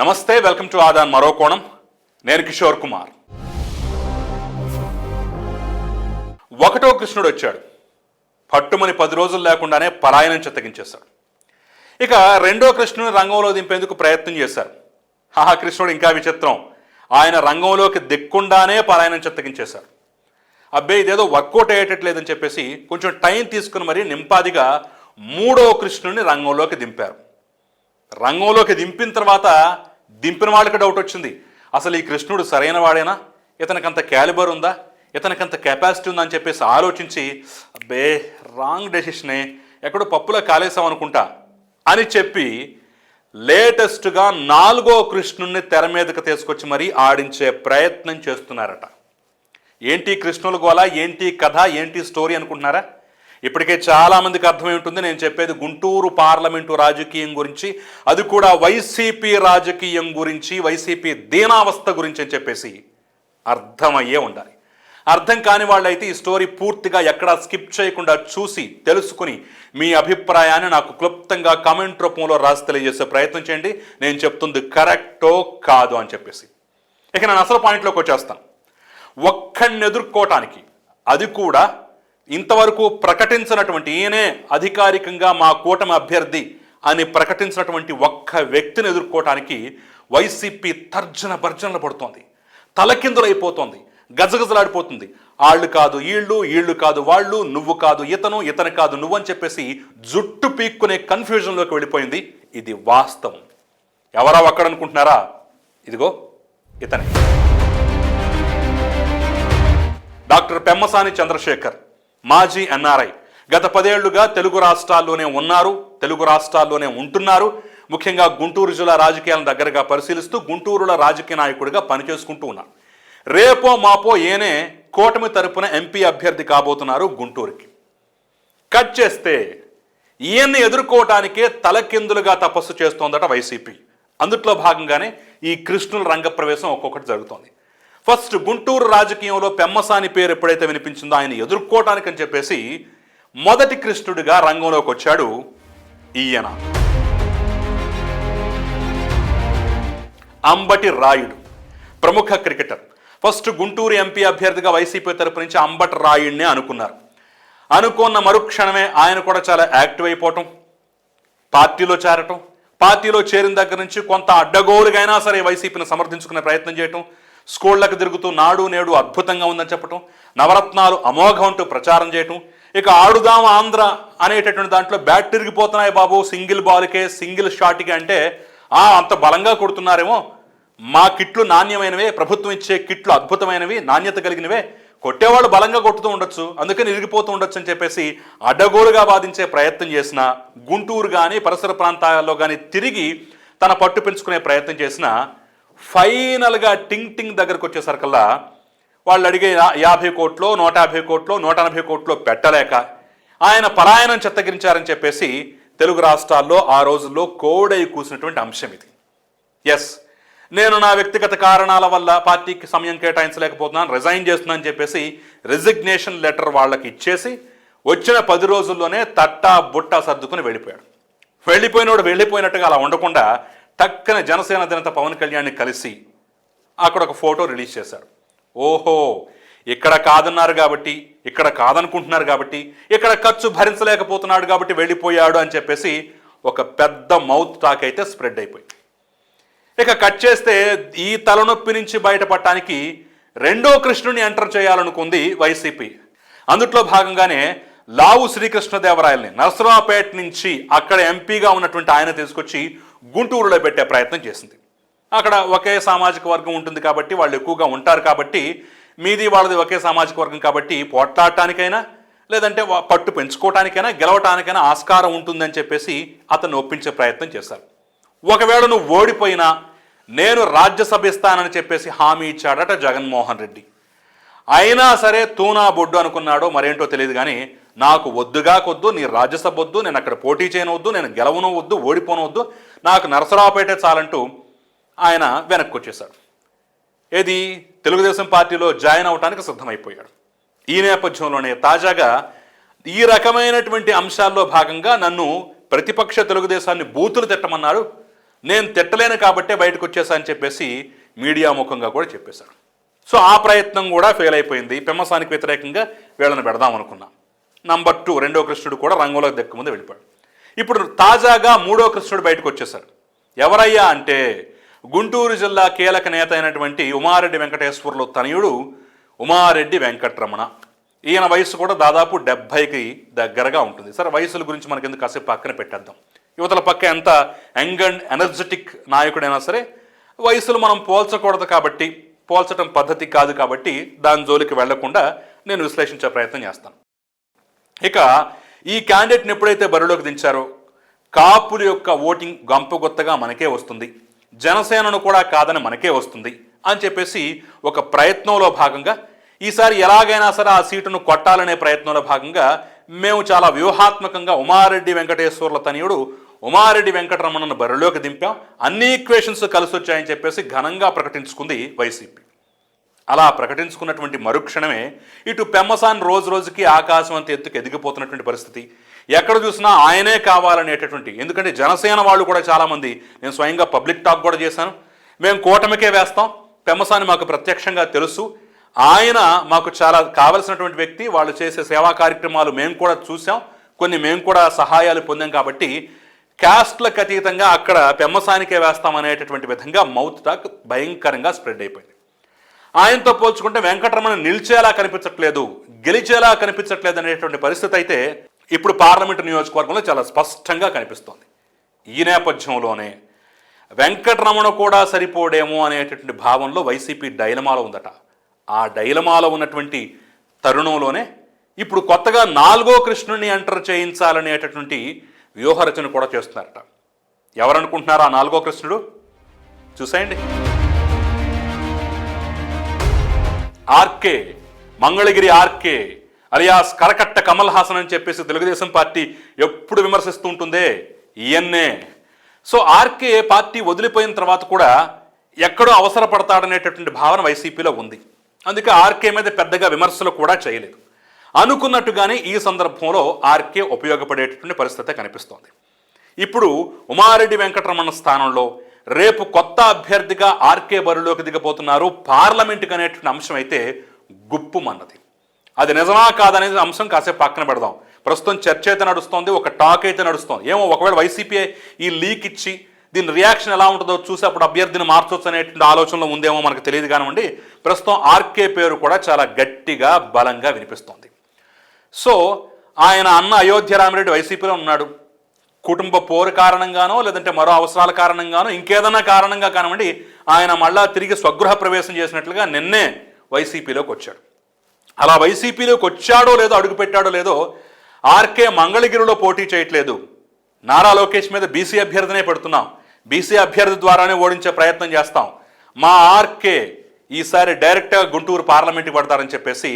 నమస్తే welcome to Aadan మరో కోణం. నేను కిషోర్ కుమార్. ఒకటో కృష్ణుడు వచ్చాడు. పట్టుమని పది రోజులు లేకుండానే పలాయనం చెత్తగించేశాడు. ఇక రెండో కృష్ణుని రంగంలో దింపేందుకు ప్రయత్నం చేశారు. ఆ కృష్ణుడు ఇంకా విచిత్రం. ఆయన రంగంలోకి దిక్కుండానే పలాయనం చెత్తగించేశారు అబ్బే ఇదేదో వర్కౌట్ అయ్యేటట్లేదని చెప్పేసి కొంచెం టైం తీసుకుని మరీ నింపాదిగా మూడో కృష్ణుడిని రంగంలోకి దింపారు. రంగంలోకి దింపిన తర్వాత దింపిన వాళ్ళకి డౌట్ వచ్చింది. అసలు ఈ కృష్ణుడు సరైన వాడేనా? ఇతనికంత క్యాలిబర్ ఉందా? ఇతనికంత కెపాసిటీ ఉందా అని చెప్పేసి ఆలోచించి బే రాంగ్ డెసిషనే ఎక్కడో పప్పులో కాలేసాం అనుకుంటా అని చెప్పి లేటెస్ట్గా నాలుగో కృష్ణుణ్ణి తెర మీదకి తీసుకొచ్చి మరీ ఆడించే ప్రయత్నం చేస్తున్నారట. ఏంటి కృష్ణుల గోళ ఏంటి కథ? ఏంటి స్టోరీ అనుకుంటున్నారా? ఇప్పటికే చాలామందికి అర్థమై ఉంటుంది. నేను చెప్పేది గుంటూరు పార్లమెంటు రాజకీయం గురించి అది కూడా వైసీపీ రాజకీయం గురించి వైసీపీ దీనావస్థ గురించి అని చెప్పేసి అర్థమయ్యే ఉండాలి. అర్థం కాని వాళ్ళైతే ఈ స్టోరీ పూర్తిగా ఎక్కడా స్కిప్ చేయకుండా చూసి తెలుసుకుని మీ అభిప్రాయాన్ని నాకు క్లుప్తంగా కామెంట్ రూపంలో రాసి తెలియజేసే ప్రయత్నం చేయండి. నేను చెప్తుంది కరెక్టో కాదు అని చెప్పేసి. ఇక నేను అసలు పాయింట్లోకి వచ్చేస్తాను. ఒక్కడిని ఎదుర్కోవటానికి అది కూడా ఇంతవరకు ప్రకటించినటువంటి ఈయనే అధికారికంగా మా కూటమి అభ్యర్థి అని ప్రకటించినటువంటి ఒక్క వ్యక్తిని ఎదుర్కోవటానికి వైసీపీ తర్జన భర్జనలు పడుతోంది. తలకిందులైపోతోంది. గజగజలాడిపోతుంది. ఆళ్ళు కాదు ఈళ్ళు ఈళ్ళు కాదు వాళ్ళు నువ్వు కాదు ఇతను ఇతను కాదు నువ్వు అని చెప్పేసి జుట్టు పీక్కునే కన్ఫ్యూజన్లోకి వెళ్ళిపోయింది. ఇది వాస్తవం. ఎవరా ఒక్కడనుకుంటున్నారా? ఇదిగో ఇతనే. డాక్టర్ పెమ్మసాని చంద్రశేఖర్. మాజీ ఎన్ఆర్ఐ. గత పదేళ్ళుగా తెలుగు రాష్ట్రాల్లోనే ఉన్నారు తెలుగు రాష్ట్రాల్లోనే ఉంటున్నారు. ముఖ్యంగా గుంటూరు జిల్లా రాజకీయాలను దగ్గరగా పరిశీలిస్తూ గుంటూరులో రాజకీయ నాయకుడిగా పనిచేసుకుంటూ ఉన్నారు. రేపో మాపో ఏనే కూటమి తరపున ఎంపీ అభ్యర్థి కాబోతున్నారు గుంటూరుకి. కట్ చేస్తే ఈయన్ని ఎదుర్కోవటానికే తలకిందులుగా తపస్సు చేస్తోందట వైసీపీ. అందుట్లో భాగంగానే ఈ కృష్ణుల రంగప్రవేశం ఒక్కొక్కటి జరుగుతోంది. ఫస్ట్ గుంటూరు రాజకీయంలో పెమ్మసాని పేరు ఎప్పుడైతే వినిపించిందో ఆయన ఎదుర్కోవటానికని చెప్పేసి మొదటి కృష్ణుడిగా రంగంలోకి వచ్చాడు ఈయన. అంబటి రాయుడు ప్రముఖ క్రికెటర్. ఫస్ట్ గుంటూరు ఎంపీ అభ్యర్థిగా వైసీపీ తరపు నుంచి అంబటి రాయుడినే అనుకున్నారు. అనుకున్న మరుక్షణమే ఆయన కూడా చాలా యాక్టివ్ అయిపోవటం పార్టీలో చేరటం పార్టీలో చేరిన దగ్గర నుంచి కొంత అడ్డగోలుగైనా సరే వైసీపీని సమర్థించుకునే ప్రయత్నం చేయటం స్కూళ్ళకు తిరుగుతూ నాడు నేడు అద్భుతంగా ఉందని చెప్పటం నవరత్నాలు అమోఘం అంటూ ప్రచారం చేయటం ఇక ఆడుదాం ఆంధ్ర అనేటటువంటి దాంట్లో బ్యాట్ తిరిగిపోతున్నాయి బాబు సింగిల్ బాల్కే సింగిల్ షాట్కి అంటే ఆ అంత బలంగా కొడుతున్నారేమో. మా కిట్లు నాణ్యమైనవే ప్రభుత్వం ఇచ్చే కిట్లు అద్భుతమైనవి నాణ్యత కలిగినవే. కొట్టేవాళ్ళు బలంగా కొట్టుతూ ఉండొచ్చు అందుకని ఇరిగిపోతూ ఉండొచ్చు అని చెప్పేసి అడ్డగోలుగా వాదించే ప్రయత్నం చేసిన గుంటూరు కానీ పరిసర ప్రాంతాల్లో కానీ తిరిగి తన పట్టు పెంచుకునే ప్రయత్నం చేసిన ఫైనల్గా టింగ్ టింగ్ దగ్గరకు వచ్చేసరికల్లా వాళ్ళు అడిగే యాభై కోట్లో నూట యాభై కోట్లో నూట ఎనభై కోట్లో పెట్టలేక ఆయన పలాయనం చెత్తగించారని చెప్పేసి తెలుగు రాష్ట్రాల్లో ఆ రోజుల్లో కోడై కూసినటువంటి అంశం ఇది. ఎస్ నేను నా వ్యక్తిగత కారణాల వల్ల పార్టీకి సమయం కేటాయించలేకపోతున్నాను రిజైన్ చేస్తున్నాను చెప్పేసి రిజిగ్నేషన్ లెటర్ వాళ్ళకి ఇచ్చేసి వచ్చిన పది రోజుల్లోనే తట్టా బుట్టా సర్దుకుని వెళ్ళిపోయాడు. వెళ్ళిపోయినోడు వెళ్ళిపోయినట్టుగా అలా ఉండకుండా టక్కన జనసేన అధినేత పవన్ కళ్యాణ్ని కలిసి అక్కడ ఒక ఫోటో రిలీజ్ చేశారు. ఓహో ఇక్కడ కాదన్నారు కాబట్టి ఇక్కడ కాదనుకుంటున్నారు కాబట్టి ఇక్కడ ఖర్చు భరించలేకపోతున్నాడు కాబట్టి వెళ్ళిపోయాడు అని చెప్పేసి ఒక పెద్ద మౌత్ టాక్ అయితే స్ప్రెడ్ అయిపోయింది. ఇక కట్ చేస్తే ఈ తలనొప్పి నుంచి బయటపడటానికి రెండో కృష్ణుని ఎంటర్ చేయాలనుకుంది వైసీపీ. అందుట్లో భాగంగానే లావు శ్రీకృష్ణదేవరాయల్ని నరసరావుపేట నుంచి అక్కడ ఎంపీగా ఉన్నటువంటి ఆయన తీసుకొచ్చి గుంటూరులో పెట్టే ప్రయత్నం చేసింది. అక్కడ ఒకే సామాజిక వర్గం ఉంటుంది కాబట్టి వాళ్ళు ఎక్కువగా ఉంటారు కాబట్టి మీది వాళ్ళది ఒకే సామాజిక వర్గం కాబట్టి పోట్లాడటానికైనా లేదంటే పట్టు పెంచుకోవటానికైనా గెలవటానికైనా ఆస్కారం ఉంటుందని చెప్పేసి అతను ఒప్పించే ప్రయత్నం చేశారు. ఒకవేళ నువ్వు ఓడిపోయినా నేను రాజ్యసభ ఇస్తానని చెప్పేసి హామీ ఇచ్చాడట జగన్మోహన్ రెడ్డి. అయినా సరే తూనా బొడ్డు అనుకున్నాడో మరేంటో తెలియదు కానీ నాకు వద్దుగా కొద్దు నీ రాజ్యసభ వద్దు నేను అక్కడ పోటీ చేయనవద్దు నేను గెలవను వద్దు ఓడిపోనవద్దు నాకు నరసరావుపేటే చాలంటూ ఆయన వెనక్కి వచ్చేశాడు ఏది? తెలుగుదేశం పార్టీలో జాయిన్ అవడానికి సిద్ధమైపోయాడు. ఈ నేపథ్యంలోనే తాజాగా ఈ రకమైనటువంటి అంశాల్లో భాగంగా నన్ను ప్రతిపక్ష తెలుగుదేశాన్ని బూతులు తిట్టమన్నారు నేను తిట్టలేను కాబట్టే బయటకు వచ్చేసా అని చెప్పేసి మీడియా ముఖంగా కూడా చెప్పేశాడు. సో ఆ ప్రయత్నం కూడా ఫెయిల్ అయిపోయింది. పెమ్మసానికి వ్యతిరేకంగా వీళ్ళని పెడదాం అనుకున్నా. నంబర్ టూ రెండో కృష్ణుడు కూడా రంగంలోకి దక్కు ముందు వెళ్ళిపోయాడు. ఇప్పుడు తాజాగా మూడో కృష్ణుడు బయటకు వచ్చేశారు. ఎవరయ్యా అంటే గుంటూరు జిల్లా కీలక నేత అయినటువంటి ఉమారెడ్డి వెంకటేశ్వర్లు తనయుడు ఉమారెడ్డి వెంకట్రమణ. ఈయన వయసు కూడా దాదాపు డెబ్భైకి దగ్గరగా ఉంటుంది. సరే వయసుల గురించి మనకి ఎందుకు కాసేపు పక్కన పెట్టేద్దాం. యువతల పక్క ఎంత యంగ్ అండ్ ఎనర్జెటిక్ నాయకుడైనా సరే వయసులు మనం పోల్చకూడదు కాబట్టి పోల్చడం పద్ధతి కాదు కాబట్టి దాని జోలికి వెళ్ళకుండా నేను విశ్లేషించే ప్రయత్నం చేస్తాను. ఇక ఈ క్యాండిడేట్ని ఎప్పుడైతే బరిలోకి దించారో కాపుల యొక్క ఓటింగ్ గంపగొత్తగా మనకే వస్తుంది. జనసేనను కూడా కాదని మనకే వస్తుంది అని చెప్పేసి ఒక ప్రయత్నంలో భాగంగా ఈసారి ఎలాగైనా సరే ఆ సీటును కొట్టాలనే ప్రయత్నంలో భాగంగా మేము చాలా వ్యూహాత్మకంగా ఉమారెడ్డి వెంకటేశ్వర్ల తనయుడు ఉమారెడ్డి వెంకటరమణను బరిలోకి దింపాం. అన్ని ఈక్వేషన్స్ కలిసి వచ్చాయని చెప్పేసి ఘనంగా ప్రకటించుకుంది వైసీపీ. అలా ప్రకటించుకున్నటువంటి మరుక్షణమే ఇటు పెమ్మసాన్ రోజు రోజుకి ఆకాశం అంత ఎత్తుకు ఎదిగిపోతున్నటువంటి పరిస్థితి. ఎక్కడ చూసినా ఆయనే కావాలనేటటువంటి ఎందుకంటే జనసేన వాళ్ళు కూడా చాలామంది నేను స్వయంగా పబ్లిక్ టాక్ కూడా చేశాను. మేము కూటమికే వేస్తాం. పెమ్మసాని మాకు ప్రత్యక్షంగా తెలుసు. ఆయన మాకు చాలా కావలసినటువంటి వ్యక్తి వాళ్ళు చేసే సేవా కార్యక్రమాలు మేము కూడా చూసాం కొన్ని మేము కూడా సహాయాలు పొందాం కాబట్టి క్యాస్ట్లకు అతీతంగా అక్కడ పెమ్మసానికే వేస్తామనేటటువంటి విధంగా మౌత్ టాక్ భయంకరంగా స్ప్రెడ్ అయిపోయింది. ఆయనతో పోల్చుకుంటే వెంకటరమణ నిలిచేలా కనిపించట్లేదు గెలిచేలా కనిపించట్లేదు అనేటువంటి పరిస్థితి అయితే ఇప్పుడు పార్లమెంటు నియోజకవర్గంలో చాలా స్పష్టంగా కనిపిస్తోంది. ఈ నేపథ్యంలోనే వెంకటరమణ కూడా సరిపోడేమో అనేటటువంటి భావంలో వైసీపీ డైలమాలో ఉందట. ఆ డైలమాలో ఉన్నటువంటి తరుణంలోనే ఇప్పుడు కొత్తగా నాలుగో కృష్ణుని ఎంటర్ చేయించాలనేటటువంటి వ్యూహరచన కూడా చేస్తున్నారట. ఎవరనుకుంటున్నారా ఆ నాలుగో కృష్ణుడు? చూసేయండి. ఆర్కే మంగళగిరి ఆర్కే అలియాస్ కరకట్ట కమల్ హాసన్ అని చెప్పేసి తెలుగుదేశం పార్టీ ఎప్పుడు విమర్శిస్తూ ఉంటుందే? ఈయన్నే. సో ఆర్కే పార్టీ వదిలిపోయిన తర్వాత కూడా ఎక్కడో అవసరపడతాడనేటటువంటి భావన వైసీపీలో ఉంది. అందుకే ఆర్కే మీద పెద్దగా విమర్శలు కూడా చేయలేదు. అనుకున్నట్టుగానే ఈ సందర్భంలో ఆర్కే ఉపయోగపడేటటువంటి పరిస్థితి కనిపిస్తోంది. ఇప్పుడు ఉమారెడ్డి వెంకటరమణ స్థానంలో రేపు కొత్త అభ్యర్థిగా ఆర్కే బరిలోకి దిగబోతున్నారు పార్లమెంట్కి అనేటువంటి అంశం అయితే గుప్పుమన్నది అది నిజమా కాదనేది అంశం కాసేపు పక్కన పెడదాం. ప్రస్తుతం చర్చ అయితే నడుస్తోంది ఒక టాక్ అయితే నడుస్తోంది. ఏమో ఒకవేళ వైసీపీ ఈ లీక్ ఇచ్చి దీని రియాక్షన్ ఎలా ఉంటుందో చూసి అప్పుడు అభ్యర్థిని మార్చొచ్చు అనేటువంటి ఆలోచనలో ఉందేమో మనకు తెలియదు కానివ్వండి. ప్రస్తుతం ఆర్కే పేరు కూడా చాలా గట్టిగా బలంగా వినిపిస్తోంది. సో ఆయన అన్న అయోధ్య రామిరెడ్డి వైసీపీలో ఉన్నాడు. కుటుంబ పోరు కారణంగానో లేదంటే మరో అవసరాల కారణంగానో ఇంకేదన్నా కారణంగా కానివ్వండి ఆయన మళ్ళా తిరిగి స్వగృహ ప్రవేశం చేసినట్లుగా నిన్నే వైసీపీలోకి వచ్చాడు. అలా వైసీపీలోకి వచ్చాడో లేదో అడుగుపెట్టాడో లేదో ఆర్కే మంగళగిరిలో పోటీ చేయట్లేదు. నారా లోకేష్ మీద బీసీ అభ్యర్థినే పెడుతున్నాం. బీసీ అభ్యర్థి ద్వారానే ఓడించే ప్రయత్నం చేస్తాం. మా ఆర్కే ఈసారి డైరెక్ట్గా గుంటూరు పార్లమెంట్కి పడతారని చెప్పేసి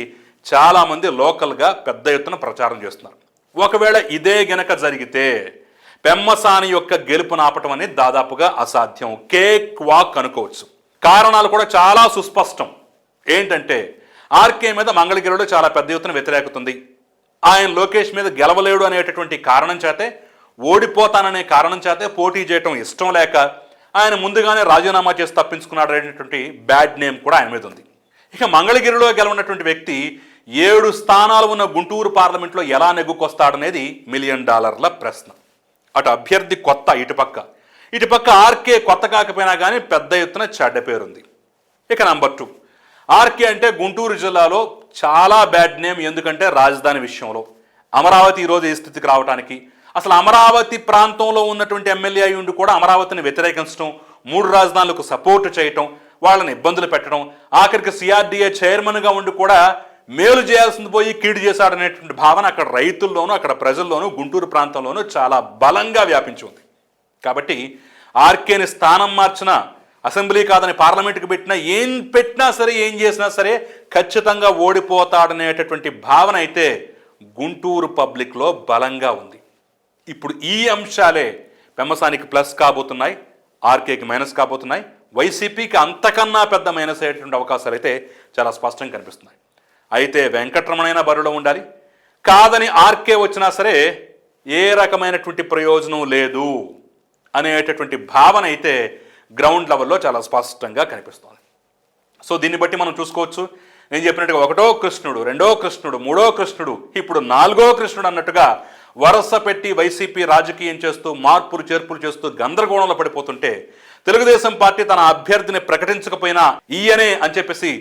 చాలామంది లోకల్గా పెద్ద ఎత్తున ప్రచారం చేస్తున్నారు. ఒకవేళ ఇదే గనక జరిగితే పెమ్మసాని యొక్క గెలుపు నాపటం అనేది దాదాపుగా అసాధ్యం. కేక్ వాక్ అనుకోవచ్చు. కారణాలు కూడా చాలా సుస్పష్టం. ఏంటంటే ఆర్కే మీద మంగళగిరిలో చాలా పెద్ద ఎత్తున వ్యతిరేకత ఉంది ఆయన లోకేష్ మీద గెలవలేడు అనేటటువంటి కారణం చేతే ఓడిపోతాననే కారణం చేతే పోటీ చేయటం ఇష్టం లేక ఆయన ముందుగానే రాజీనామా చేసి తప్పించుకున్నాడు అనేటువంటి బ్యాడ్ నేమ్ కూడా ఆయన మీద ఉంది. ఇక మంగళగిరిలో గెలవనటువంటి వ్యక్తి ఏడు స్థానాలు ఉన్న గుంటూరు పార్లమెంట్లో ఎలా నెగ్గుకొస్తాడనేది మిలియన్ డాలర్ల ప్రశ్న. అటు అభ్యర్థి కొత్త ఇటుపక్క ఇటుపక్క ఆర్కే కొత్త కాకపోయినా కానీ పెద్ద ఎత్తున చెడ్డ పేరుంది. ఇక నంబర్ టూ ఆర్కే అంటే గుంటూరు జిల్లాలో చాలా బ్యాడ్ నేమ్ ఎందుకంటే రాజధాని విషయంలో. అమరావతి ఈరోజు ఈ స్థితికి రావడానికి అసలు అమరావతి ప్రాంతంలో ఉన్నటువంటి ఎమ్మెల్యే అయి ఉండి కూడా అమరావతిని వ్యతిరేకించడం మూడు రాజధానులకు సపోర్ట్ చేయటం వాళ్ళని ఇబ్బందులు పెట్టడం ఆఖరికి సిఆర్డీఏ చైర్మన్గా ఉండి కూడా మేలు చేయాల్సింది పోయి కీడు చేశాడనేటువంటి భావన అక్కడ రైతుల్లోనూ అక్కడ ప్రజల్లోనూ గుంటూరు ప్రాంతంలోనూ చాలా బలంగా వ్యాపించి ఉంది. కాబట్టి ఆర్కేని స్థానం మార్చిన అసెంబ్లీ కాదని పార్లమెంట్కి పెట్టినా ఏం పెట్టినా సరే ఏం చేసినా సరే ఖచ్చితంగా ఓడిపోతాడనేటటువంటి భావన అయితే గుంటూరు పబ్లిక్లో బలంగా ఉంది. ఇప్పుడు ఈ అంశాలే పెమ్మసానికి ప్లస్ కాబోతున్నాయి ఆర్కేకి మైనస్ కాబోతున్నాయి వైసీపీకి అంతకన్నా పెద్ద మైనస్ అయ్యేటువంటి అవకాశాలు అయితే చాలా స్పష్టంగా కనిపిస్తున్నాయి. అయితే వెంకటరమణైన బరిలో ఉండాలి. కాదని ఆర్కే వచ్చినా సరే ఏ రకమైనటువంటి ప్రయోజనం లేదు అనేటటువంటి భావన అయితే గ్రౌండ్ లెవెల్లో చాలా స్పష్టంగా కనిపిస్తుంది. సో దీన్ని బట్టి మనం చూసుకోవచ్చు. నేను చెప్పినట్టుగా ఒకటో కృష్ణుడు రెండో కృష్ణుడు మూడో కృష్ణుడు ఇప్పుడు నాలుగో కృష్ణుడు అన్నట్టుగా వరుస పెట్టి వైసీపీ రాజకీయం చేస్తూ మార్పులు చేర్పులు చేస్తూ గందరగోళంలో పడిపోతుంటే తెలుగుదేశం పార్టీ తన అభ్యర్థిని ప్రకటించకపోయినా ఈయనే అని చెప్పేసి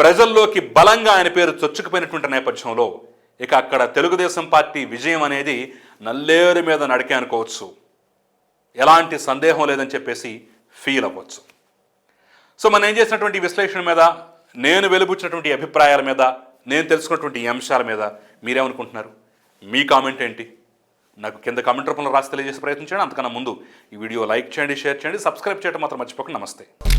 ప్రజల్లోకి బలంగా ఆయన పేరు చొచ్చుకుపోయినటువంటి నేపథ్యంలో ఇక అక్కడ తెలుగుదేశం పార్టీ విజయం అనేది నల్లేరు మీద నడికే అనుకోవచ్చు. ఎలాంటి సందేహం లేదని చెప్పేసి ఫీల్ అవ్వచ్చు. సో మనం ఏం చేసినటువంటి విశ్లేషణ మీద నేను వెలుబుచ్చినటువంటి అభిప్రాయాల మీద నేను తెలుసుకున్నటువంటి అంశాల మీద మీరేమనుకుంటున్నారు? మీ కామెంట్ ఏంటి? నాకు కింద కామెంట్ రూపంలో రాసి తెలియజేసే ప్రయత్నం చేయండి. అంతకన్నా ముందు ఈ వీడియో లైక్ చేయండి షేర్ చేయండి సబ్స్క్రైబ్ చేయడం మాత్రం మర్చిపోకండి. నమస్తే.